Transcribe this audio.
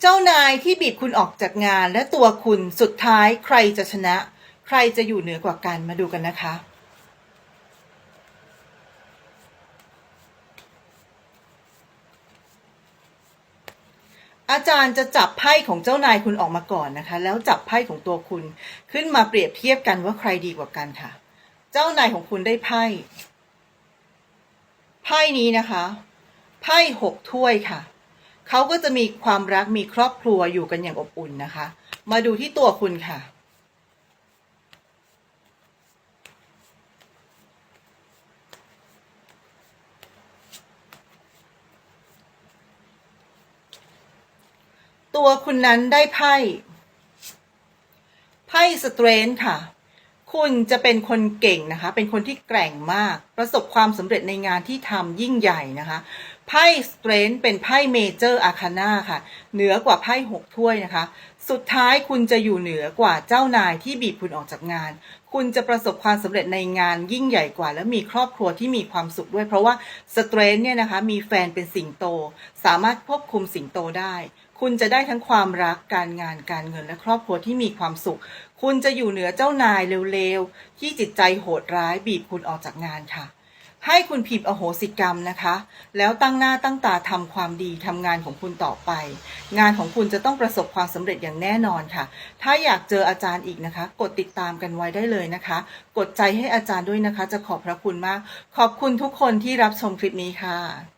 เจ้านายที่บีบคุณออกจากงานและตัวคุณสุดท้ายใครจะชนะ ใครจะอยู่เหนือกว่ากันมาดูกันนะคะ อาจารย์จะจับไพ่ของเจ้านายคุณออกมาก่อนนะคะ แล้วจับไพ่ของตัวคุณขึ้นมาเปรียบเทียบกันว่าใครดีกว่ากันค่ะ เจ้านายของคุณได้ไพ่ไพ่นี้นะคะไพ่หกถ้วยค่ะ เขาก็จะมีความรักมีครอบครัวอยู่กันอย่างอบอุ่นนะคะ มาดูที่ตัวคุณค่ะ ตัวคุณนั้นได้ไพ่ไพ่สเตรนค่ะ คุณจะเป็นคนเก่งนะคะ เป็นคนที่แกร่งมาก ประสบความสำเร็จในงานที่ทำยิ่งใหญ่นะคะ ไพ่สเตรนท์เป็นไพ่เมเจอร์อาคาน่าค่ะ เหนือกว่าไพ่หกถ้วยนะคะ สุดท้ายคุณจะอยู่เหนือกว่าเจ้านายที่บีบคุณออกจากงาน คุณจะประสบความสำเร็จในงานยิ่งใหญ่กว่า และมีครอบครัวที่มีความสุขด้วย เพราะว่าสเตรนท์เนี่ยนะคะมีแฟนเป็นสิงโต สามารถควบคุมสิงโตได้ คุณจะได้ทั้งความรักการงานการเงินและครอบครัวที่มีความสุข คุณจะอยู่เหนือเจ้านายเร็วๆที่จิตใจโหดร้ายบีบคุณออกจากงานค่ะ ให้คุณพิมพ์อโหสิกรรมนะคะ แล้วตั้งหน้าตั้งตาทำความดีทำงานของคุณต่อไป งานของคุณจะต้องประสบความสำเร็จอย่างแน่นอนค่ะ ถ้าอยากเจออาจารย์อีกนะคะ กดติดตามกันไว้ได้เลยนะคะ กดใจให้อาจารย์ด้วยนะคะ จะขอบพระคุณมาก ขอบคุณทุกคนที่รับชมคลิปนี้ค่ะ